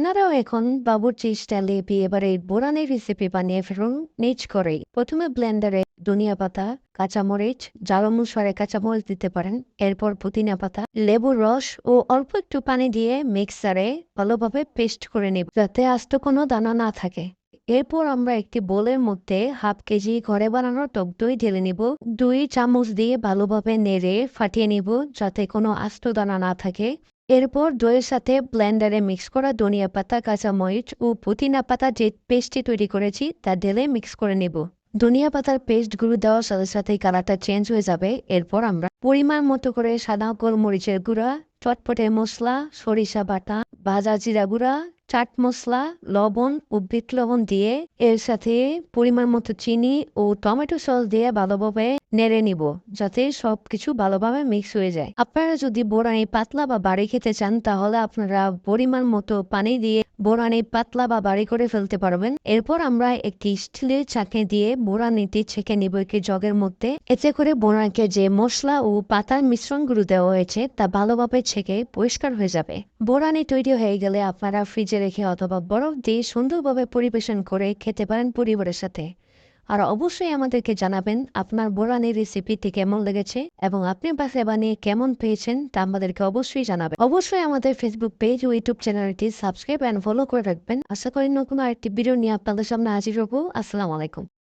আপনারাও এখন বাবুর্চি স্টাইলে বিয়ে এবারে বোরানের রেসিপি বানিয়ে ফেলুন, নিজ করে প্রথমে ব্লেন্ডারে ধনিয়া পাতা, কাঁচামরিচ জাল অনুসারে কাঁচামরিচ দিতে পারেন। এরপর পুদিনা পাতা, লেবুর রস ও অল্প একটু পানি দিয়ে মিক্সারে ভালোভাবে পেস্ট করে নিব, যাতে আস্ত কোনো দানা না থাকে। এরপর আমরা একটি বোলের মধ্যে হাফ কেজি ঘরে বানানো টক দই ঢেলে নিব। দুই চামচ দিয়ে ভালোভাবে নেড়ে ফাটিয়ে নিব, যাতে কোনো আস্ত দানা না থাকে। এরপর দইয়ের সাথে ব্লেন্ডারে মিক্স করা ধনিয়া পাতা, কাঁচামরিচ ও পুদিনা পাতা যে পেস্টটি তৈরি করেছি, তা ঢেলে মিক্স করে নেব। ধনিয়া পাতার পেস্টগুলো দেওয়ার সাথে সাথে কালারটা চেঞ্জ হয়ে যাবে। এরপর আমরা পরিমাণ মতো করে সাদা গোলমরিচের গুঁড়া, চটপটে মশলা, সরিষা বাটা, ভাজা জিরা গুঁড়া চাট মশলা লবণ ও লবণ দিয়ে এর সাথে পরিমাণ মতো চিনি ও টমেটো সস দিয়ে ভালোভাবে নেড়ে নিব, যাতে সবকিছু ভালোভাবে মিক্স হয়ে যায়। আপনারা যদি বোরানি পাতলা বা বাড়ি খেতে চান, তাহলে আপনারা পরিমাণ মতো পানি দিয়ে বোরানি পাতলা বা বাড়ি করে ফেলতে পারবেন। এরপর আমরা একটি স্টিলের চাকে দিয়ে বোরানিটি ছেঁকে নিব একটি জগের মধ্যে। এতে করে বোরানকে যে মশলা ও পাতার মিশ্রণগুলো দেওয়া হয়েছে, তা ভালোভাবে ছেঁকে পরিষ্কার হয়ে যাবে। বোরানি তৈরি হয়ে গেলে আপনারা ফ্রিজে রেখে অথবা বরফ দিয়ে সুন্দরভাবে পরিবেশন করে খেতে পারেন পরিবারের সাথে। আর অবশ্যই আমাদেরকে জানাবেন আপনার বোরানির রেসিপিটি কেমন লেগেছে এবং আপনি বাসায় বানিয়ে কেমন পেয়েছেন তা আমাদেরকে অবশ্যই জানাবেন। অবশ্যই আমাদের ফেসবুক পেজ ও ইউটিউব চ্যানেলটি সাবস্ক্রাইব অ্যান্ড ফলো করে রাখবেন। আশা করি নতুন আরেকটি ভিডিও নিয়ে আপনাদের সামনে হাজির হব। আসসালামু আলাইকুম।